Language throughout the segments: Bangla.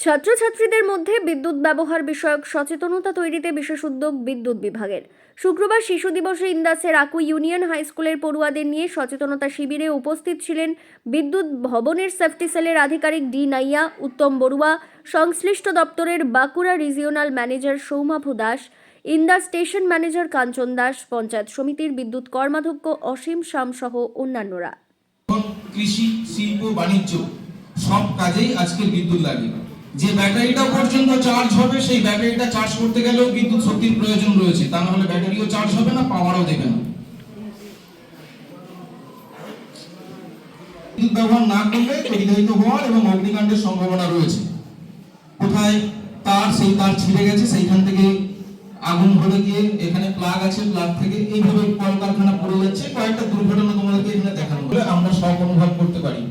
ছাত্রছাত্রীদের মধ্যে বিদ্যুৎ ব্যবহার বিষয়ক সচেতনতা তৈরিতে বিশেষ উদ্যোগ বিদ্যুৎ বিভাগের। শুক্রবার শিশু দিবসে ইন্দাসের আকু ইউনিয়ন হাই স্কুলের পড়ুয়াদের নিয়ে সচেতনতা শিবিরে উপস্থিত ছিলেন বিদ্যুৎ ভবনের সেফটি সেলের আধিকারিক ডি নাইয়া, উত্তম বড়ুয়া, সংশ্লিষ্ট দপ্তরের Bankura regional manager Soumabhu Das Indas station manager Kanchan Das, panchayat সমিতির বিদ্যুৎ কর্মাধ্যক্ষ অসীম শাম সহ অন্যান্যরা। কৃষি, শিল্প, বাণিজ্য, সব কাজেই আজকে বিদ্যুৎ লাগে যে ব্যাটারিটা পর্যন্ত চার্জ হবে, সেই ব্যাটারিটা চার্জ করতে গেলেও বিদ্যুৎ শক্তির প্রয়োজন রয়েছে। তা না হলে ব্যাটারিও চার্জ হবে না পাওয়ারও দেবে না। বিদ্যুৎ ব্যবহার না করলে পরিবাহিত হওয়ার এবং অগ্নিকাণ্ডের সম্ভাবনা রয়েছে। কোথায় তার, সেই তার ছিঁড়ে গেছে, সেইখান থেকে আগুন ধরে গিয়ে এখানে প্লাগ আছে প্লাগ থেকে এইভাবে কলকারখানা পড়ে যাচ্ছে। কয়েকটা দুর্ঘটনা তোমাদেরকে এখানে দেখানো আমরা সব অনুভব করতে পারি।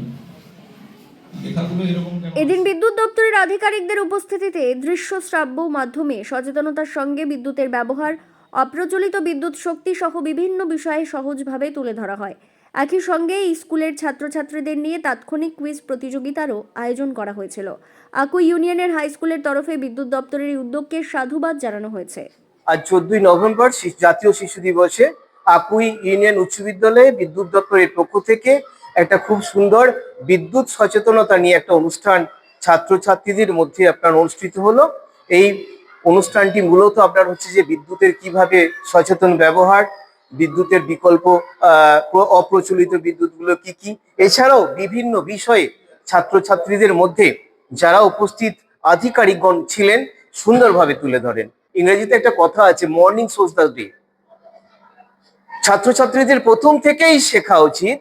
লেখাগুলো এরকম এদিন বিদ্যুৎ দপ্তরের আধিকারিকদের উপস্থিতিতে দৃশ্য শ্রাব্য মাধ্যমে সচেতনতার সঙ্গে বিদ্যুতের ব্যবহার অপ্রচলিত বিদ্যুৎ শক্তি সহ বিভিন্ন বিষয়ে সহজভাবে তুলে ধরা হয়। একই সঙ্গে এই স্কুলের ছাত্রছাত্রীদের নিয়ে তাৎক্ষণিক কুইজ প্রতিযোগিতারও আয়োজন করা হয়েছিল। আকু ইউনিয়নের হাই স্কুলের তরফে বিদ্যুৎ দপ্তরের এই উদ্যোগকে সাধুবাদ জানানো হয়েছে। আজ চোদ্দই নভেম্বর জাতীয় শিশু দিবসে আকুই ইউনিয়ন উচ্চ বিদ্যালয়ে বিদ্যুৎ দপ্তরের পক্ষ থেকে একটা খুব সুন্দর বিদ্যুৎ সচেতনতা নিয়ে একটা অনুষ্ঠান ছাত্রছাত্রীদের মধ্যে আপনার অনুষ্ঠিত হলো। এই অনুষ্ঠানটি মূলত আপনার হচ্ছে যে বিদ্যুতের কীভাবে সচেতন ব্যবহার, বিদ্যুতের বিকল্প অপ্রচলিত বিদ্যুৎগুলো কি কি, এছাড়াও বিভিন্ন বিষয়ে ছাত্রছাত্রীদের মধ্যে যারা উপস্থিত আধিকারিকগণ ছিলেন সুন্দরভাবে তুলে ধরেন। ইংরেজিতে একটা কথা আছে মর্নিং সোজ দ্য ডে ছাত্রছাত্রীদের প্রথম থেকেই শেখা উচিত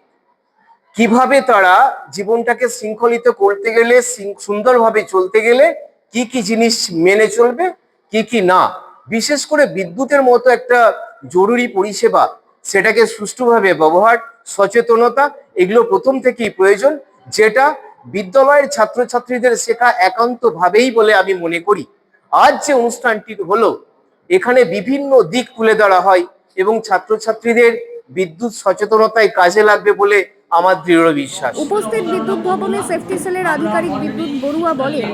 কীভাবে তারা জীবনটাকে শৃঙ্খলিত করতে গেলে সুন্দরভাবে চলতে গেলে কি কি জিনিস মেনে চলবে, কি কি না? বিশেষ করে বিদ্যুতের মতো একটা জরুরি পরিষেবা, সেটাকে সুষ্ঠুভাবে ব্যবহার, সচেতনতা, এগুলো প্রথম থেকেই প্রয়োজন, যেটা বিদ্যালয়ের ছাত্রছাত্রীদের শেখা একান্ত ভাবেই বলে আমি মনে করি। আজ যে অনুষ্ঠানটি হলো, এখানে বিভিন্ন দিক তুলে ধরা হয় এবং ছাত্রছাত্রীদের বিদ্যুৎ সচেতনতায় কাজে লাগবে বলে আমার দৃঢ় বিশ্বাস। উপস্থিত বিদ্যুৎ ভবনে সেফটি সেলের আধিকারিক বিদ্যুৎ বড়ুয়া বলেন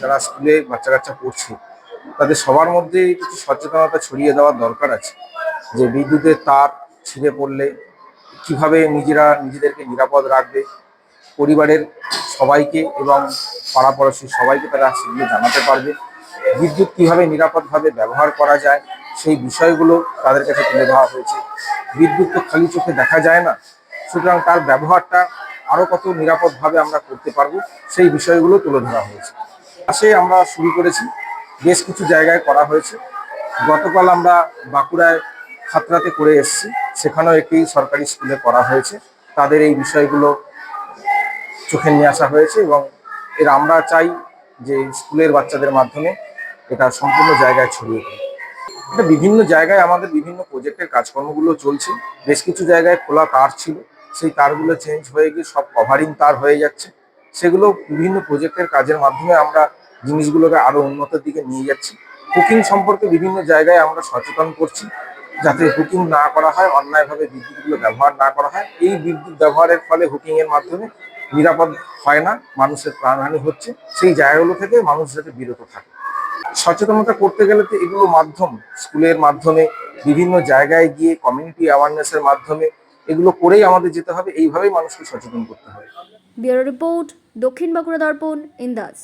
যারা স্কুলে বাচ্চা কাচ্চা পড়ছে তাদের সবার মধ্যে কিছু সচেতনতা ছড়িয়ে দেওয়ার দরকার আছে। যে বিদ্যুতের তার ছিঁড়ে পড়লে কীভাবে নিজেরা নিজেদেরকে নিরাপদ রাখবে পরিবারের সবাইকে এবং পাড়াপড়শি সবাইকে তারা সেগুলো জানাতে পারবে। বিদ্যুৎ কীভাবে নিরাপদভাবে ব্যবহার করা যায় সেই বিষয়গুলো তাদের কাছে তুলে ধরা হয়েছে। বিদ্যুৎ তো খালি চোখে দেখা যায় না সুতরাং তার ব্যবহারটা আরও কত নিরাপদভাবে আমরা করতে পারব, সেই বিষয়গুলো তুলে ধরা হয়েছে। পাশে আমরা শুরু করেছি, বেশ কিছু জায়গায় করা হয়েছে। গতকাল আমরা বাঁকুড়ায় খাতড়াতে করে এসেছি, সেখানেও একটি সরকারি স্কুলে করা হয়েছে। তাদের এই বিষয়গুলো চোখে নিয়ে আসা হয়েছে এবং এর আমরা চাই যে স্কুলের বাচ্চাদের মাধ্যমে এটা সম্পূর্ণ জায়গায় ছড়িয়ে পড়ে এটা বিভিন্ন জায়গায় আমাদের বিভিন্ন প্রজেক্টের কাজকর্মগুলো চলছে। বেশ কিছু জায়গায় খোলা তার ছিল। সেই তারগুলো চেঞ্জ হয়ে গিয়ে সব কভারিং তার হয়ে যাচ্ছে। সেগুলো বিভিন্ন প্রজেক্টের কাজের মাধ্যমে আমরা জিনিসগুলোকে আরও উন্নতির দিকে নিয়ে যাচ্ছি। কুকিং সম্পর্কে বিভিন্ন জায়গায় আমরা সচেতন করছি যাতে হুকিং না করা হয়, অন্যায়ভাবে বিদ্যুৎগুলো ব্যবহার না করা হয়। এই বিদ্যুৎ ব্যবহারের ফলে হুকিং এর মাধ্যমে নিরাপদ হয় না, মানুষের প্রাণহানি হচ্ছে। সেই জায়গাগুলো থেকে মানুষ যাতে বিরত থাকে। সচেতনতা করতে গেলে তো এগুলো মাধ্যম, স্কুলের মাধ্যমে, বিভিন্ন জায়গায় গিয়ে কমিউনিটি অ্যাওয়ারনেসের মাধ্যমে এগুলো করেই আমাদের যেতে হবে, এইভাবেই মানুষকে সচেতন করতে হবে। ব্যুরো রিপোর্ট, দক্ষিণ বাঁকুড়া দর্পণ, ইন্দাস।